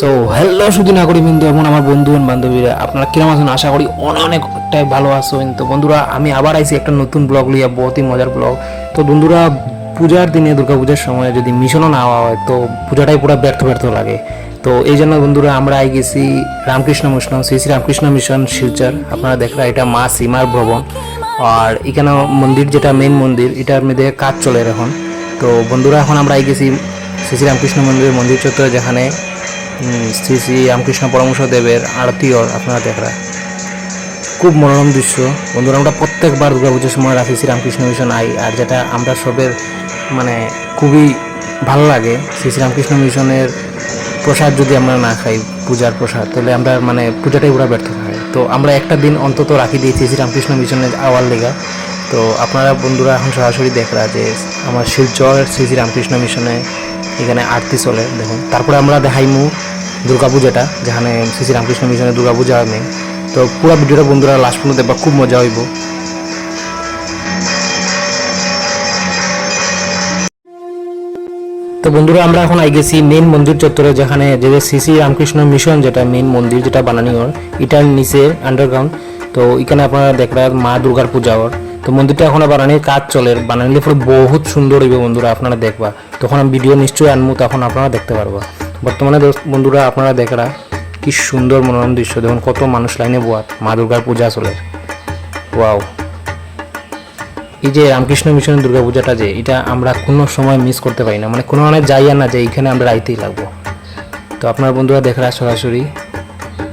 So hello শুধু নাগরিক বিন্দু এবং আমার বন্ধু বান্ধবীরা, আপনারা কিরম আছেন? আশা করি অনেক অনেকটাই ভালো আছেন তো বন্ধুরা, আমি আবার আইছি একটা নতুন ব্লগ লিয়া বহুতই মজার ব্লগ তো বন্ধুরা, পূজার দিনে দুর্গা পূজার সময় যদি মিশনও না হয়, তো পূজাটাই পুরো ব্যর্থ ব্যর্থ লাগে। তো এই জন্য বন্ধুরা, আমরা আই গেছি রামকৃষ্ণ মিশন, শ্রী শ্রী রামকৃষ্ণ মিশন শিলচর। আপনারা দেখরা এটা মা সীমার ভবন। আর এখানে মন্দির যেটা মেন মন্দির, এটার মধ্যে কাজ চলে এখন। তো বন্ধুরা, এখন আমরা আই গেছি শ্রী শ্রী রামকৃষ্ণ মন্দিরের মন্দির চত্বরে, যেখানে শ্রী শ্রী রামকৃষ্ণ পরমহংস দেবের আরতিও আপনারা দেখরা। খুব মনোরম দৃশ্য। বন্ধুরা, আমরা প্রত্যেকবার দুর্গাপুজোর সময় রাখি শ্রী রামকৃষ্ণ মিশন আই, আর যেটা আমরা সবের মানে খুবই ভালো লাগে, শ্রী শ্রী রামকৃষ্ণ মিশনের প্রসাদ যদি আমরা না খাই, পূজার প্রসাদ, তাহলে আমরা মানে পূজাটাই ওরা ব্যর্থ হয়। তো আমরা একটা দিন অন্তত রাখি দিয়েছি শ্রী রামকৃষ্ণ মিশনের আওয়ার লেগা। তো আপনারা বন্ধুরা এখন সরাসরি দেখরা যে আমার শিলচর শ্রী শ্রী রামকৃষ্ণ মিশনে এখানে আরতি চলে, দেখুন। তারপরে আমরা দেখাইমু দুর্গাপূজাটা যেখানে শ্রী শ্রী রামকৃষ্ণ দুর্গাপূজা হয় main। তো পুরো ভিডিওটা বন্ধুরা লাস্ট পর্যন্ত দেখবা, খুব মজা হইব। তো বন্ধুরা, আমরা এখন আই গেছি মেইন মন্দির চত্বরে, যেখানে যে শ্রী শ্রী রামকৃষ্ণ মিশন যেটা মেইন মন্দির যেটা বানানি ওর এটার নিচে আন্ডারগ্রাউন্ড তো এখানে আপনারা দেখরা মা দুর্গার পূজা ওর তো মন্দিরটা এখন বানানির কাজ চলে বানানিলে পরে বহুত সুন্দর হইবে বন্ধুরা, আপনারা দেখবা। তখন আমি ভিডিও নিশ্চয়ই আনব তখন আপনারা দেখতে পারবা। বর্তমানে বন্ধুরা, আপনারা দেখরা কি সুন্দর মনোরম দৃশ্য। দেখুন, কত মানুষ লাইনে বোয়াত, মা দুর্গার পূজা চলে ওয়াও। এই যে রামকৃষ্ণ মিশন দুর্গাপূজাটা যে, এটা আমরা কোনো সময় মিস করতে পারি না। মানে কোনো মানে যাই আর না যে এইখানে আমরা আইতেই লাগবো। তো আপনার বন্ধুরা দেখরা সরাসরি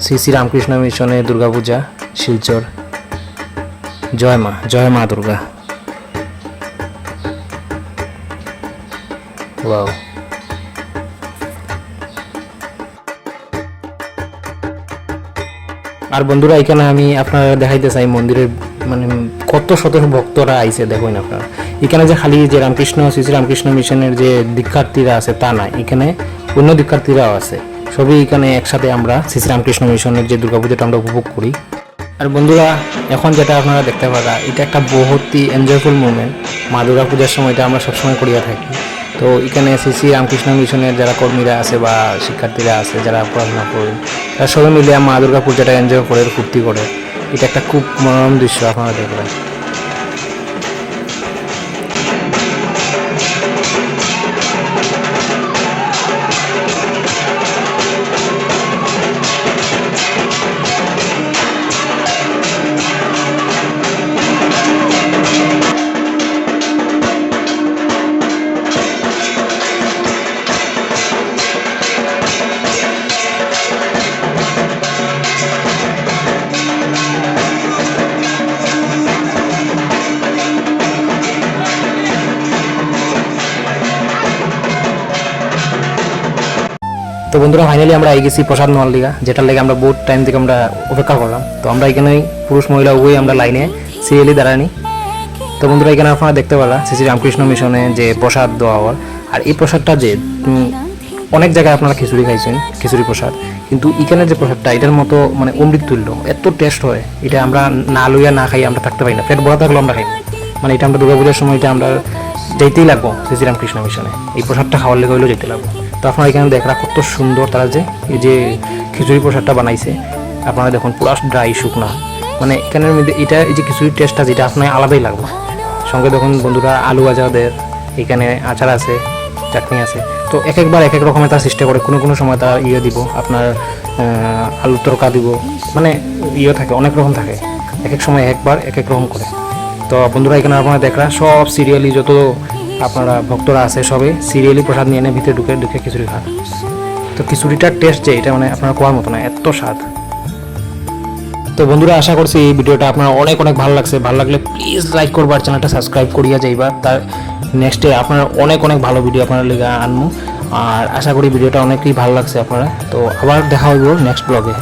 শ্রী শ্রী রামকৃষ্ণ মিশনের দুর্গাপূজা, শিলচর। জয় মা জয় মা দুর্গা। ওয়াও। আর বন্ধুরা, এখানে আমি আপনারা দেখাইতে চাই মন্দিরের মানে কত শত ভক্তরা আইছে, দেখুন আপনারা। এখানে যে খালি যে রামকৃষ্ণ, শ্রী রামকৃষ্ণ মিশনের যে দীক্ষার্থীরা আছে, তা না, এখানে অন্য দীক্ষার্থীরাও আছে। সবই এখানে একসাথে আমরা শ্রী রামকৃষ্ণ মিশনের যে দুর্গাপূজাটা আমরা উপভোগ করি। আর বন্ধুরা, এখন যেটা আপনারা দেখতে পারা, এটা একটা বহুতই এনজয়ফুল মুভমেন্ট মা দুর্গা পূজার সময় এটা আমরা সবসময় করিয়া থাকি। তো এখানে এসেছি রামকৃষ্ণ মিশনের যারা কর্মীরা আছে বা শিক্ষার্থীরা আছে, যারা পড়াশোনা করে, তারা সবাই মিলে মা দুর্গা পূজাটা এনজয় করে, ফুর্তি করে। এটা একটা খুব মনোরম দৃশ্য আপনারা দেখবেন। তো বন্ধুরা ফাইনালি আমরা গেছি প্রসাদ লিগা, যেটার লেগে আমরা বহুত টাইম থেকে আমরা অপেক্ষা করলাম। তো আমরা এখানে পুরুষ মহিলা উভয়ই আমরা লাইনে সিরিয়ালি দাঁড়ানি তো বন্ধুরা, এখানে আপনারা দেখতে পারা শ্রী শ্রী রামকৃষ্ণ মিশনে যে প্রসাদ দেওয়া হওয়ার আর এই প্রসাদটা যে অনেক জায়গায় আপনারা খিচুড়ি খাইছেন, খিচুড়ি প্রসাদ। কিন্তু এখানে যে প্রসাদটা, এটার মতো মানে অমৃত তুল্য এত টেস্ট হয়, এটা আমরা না লইয়া না খাই আমরা থাকতে পারি না। পেট ভরা থাকলেও আমরা খাই মানে এটা আমরা দুর্গাপূজার সময় এটা আমরা যেতেই লাগবো শ্রী শ্রী রামকৃষ্ণ মিশনে। এই প্রসাদটা খাওয়ার লেগে হইলেও যেতে লাগবো। তো আপনারা এখানে দেখরা কত সুন্দর তারা যে এই যে খিচুড়ি প্রসাদটা বানাইছে। আপনারা দেখুন, পুরো ড্রাই শুকনা। মানে এখানের মধ্যে এটা, এই যে খিচুড়ির টেস্টটা যেটা আপনার আলাদাই লাগবে। সঙ্গে দেখুন বন্ধুরা, আলু আজাদের এখানে আচার আছে, চাটনি আছে। তো এক একবার এক এক রকমের তার চেষ্টা করে, কোনো কোনো সময় তার ইয়ে দিব, আপনার আলুর তরকা দিব। মানে ইয়ে থাকে, অনেক রকম থাকে। এক এক সময় একবার এক এক রকম করে। তো বন্ধুরা, এখানে আপনারা দেখরা সব সিরিয়ালি যত আপনারা ভক্তরা আছে সবে, সিরিয়ালি প্রসাদ নিয়ে এনে ভিতরে ঢুকে ঢুকে খিচুড়ি খান। তো খিচুড়িটার টেস্ট যে, এটা মানে আপনারা কোয়ার মতো না, এত স্বাদ। তো বন্ধুরা, আশা করছি এই ভিডিওটা আপনার অনেক অনেক ভালো লাগছে। ভালো লাগলে প্লিজ লাইক করবার চ্যানেলটা সাবস্ক্রাইব করিয়া যাইবা। তার নেক্সটে আপনার অনেক অনেক ভালো ভিডিও আপনার লেগে আনব আর আশা করি ভিডিওটা অনেকই ভালো লাগছে আপনারা। তো আবার দেখা হইব নেক্সট ব্লগে